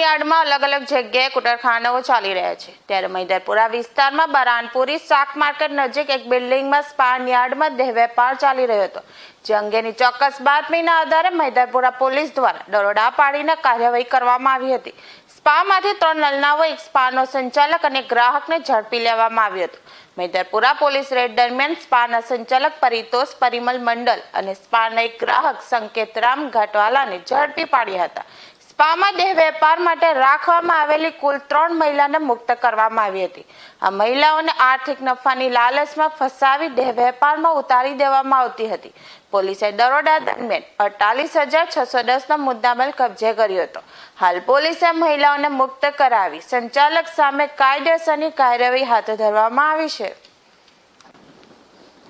યાર્ડમાં અલગ અલગ જગ્યાએ કુટરખાનાઓ ચાલી રહ્યા છે. ત્યારે મૈદરપુરા વિસ્તારમાં બરાનપુરી શાક માર્કેટ નજીક એક બિલ્ડિંગમાં સ્પાન યાર્ડમાં દેહ વેપાર ચાલી રહ્યો હતો. જે અંગેની ચોક્કસ બાતમીના આધારે મૈદરપુરા પોલીસ દ્વારા દરોડા પાડીને કાર્યવાહી કરવામાં આવી હતી. સ્પામાંથી ત્રણ નલનાઓ, એક સ્પાનો સંચાલક અને ગ્રાહકને ઝડપી લેવામાં આવ્યો હતો. મૈદરપુરા પોલીસ રેડ દરમિયાન સ્પાના સંચાલક પરિતોષ પરિમલ મંડલ અને સ્પાના એક ગ્રાહક સંકેતરામ ઘાટવાલાને ઝડપી પાડ્યા હતા. સ્પામાં દેહ વેપાર માટે રાખવામાં આવેલી કુલ ત્રણ મહિલાને મુક્ત કરવામાં આવી હતી. આ મહિલાઓને આર્થિક નફાની લાલચમાં ફસાવી દેહ વેપારમાં ઉતારી દેવામાં આવતી હતી. પોલીસે દરોડા દરમિયાન અડતાલીસ હજાર છસો દસનો મુદ્દામાલ કબજે કર્યો હતો. હાલ પોલીસે મહિલાઓને મુક્ત કરાવી સંચાલક સામે કાયદેસરની કાર્યવાહી હાથ ધરવામાં આવી છે.